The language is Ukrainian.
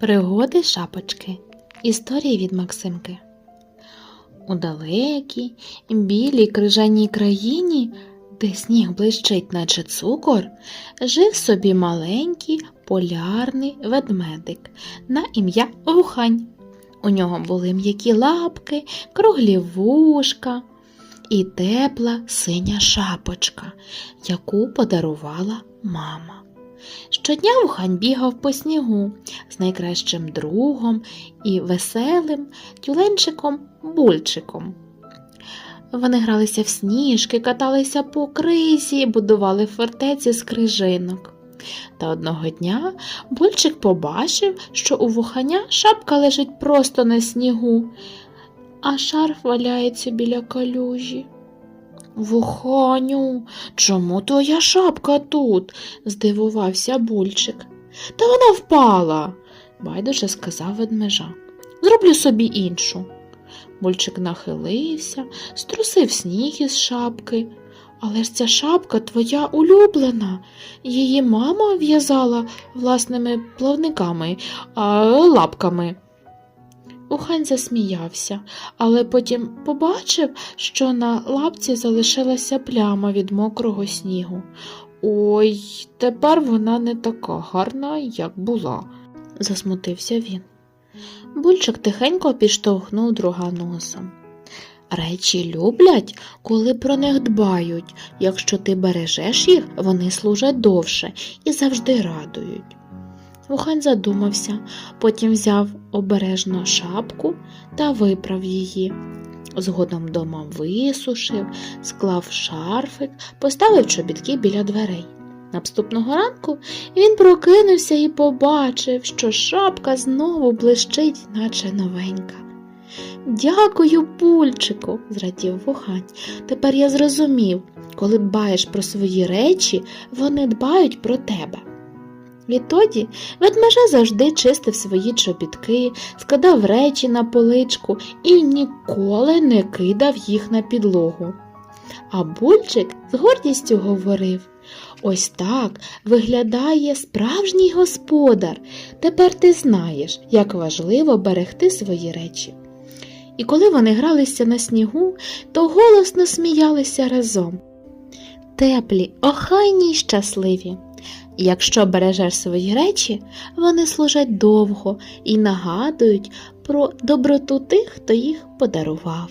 Пригоди шапочки. Історії від Максимки. У далекій, білій крижаній країні, де сніг блищить, наче цукор, жив собі маленький полярний ведмедик на ім'я Вухань. У нього були м'які лапки, круглі вушка і тепла синя шапочка, яку подарувала мама. Щодня Вухань бігав по снігу з найкращим другом і веселим тюленчиком Бульчиком. Вони гралися в сніжки, каталися по кризі, будували фортеці з крижинок. Та одного дня Бульчик побачив, що у вуханя шапка лежить просто на снігу, а шарф валяється біля калюжі. Вуханю, чому твоя шапка тут? здивувався Бульчик. Та вона впала, байдуже сказав ведмежа. Зроблю собі іншу. Бульчик нахилився, струсив сніг із шапки. Але ж ця шапка твоя улюблена. Її мама в'язала власними плавниками, а лапками. Ухань засміявся, але потім побачив, що на лапці залишилася пляма від мокрого снігу. Ой, тепер вона не така гарна, як була, засмутився він. Бульчик тихенько підштовхнув друга носом. Речі люблять, коли про них дбають. Якщо ти бережеш їх, вони служать довше і завжди радують. Вухань задумався, потім взяв обережно шапку та виправ її. Згодом дома висушив, склав шарфик, поставив чобітки біля дверей. Наступного ранку він прокинувся і побачив, що шапка знову блищить, наче новенька. Дякую, пульчику, зрадів вухань. Тепер я зрозумів, коли дбаєш про свої речі, вони дбають про тебе. Відтоді ведмежа завжди чистив свої чобітки, складав речі на поличку і ніколи не кидав їх на підлогу. А бульчик з гордістю говорив Ось так виглядає справжній господар. Тепер ти знаєш, як важливо берегти свої речі. І коли вони гралися на снігу, то голосно сміялися разом. Теплі, охайні й щасливі. Якщо бережеш свої речі, вони служать довго і нагадують про доброту тих, хто їх подарував.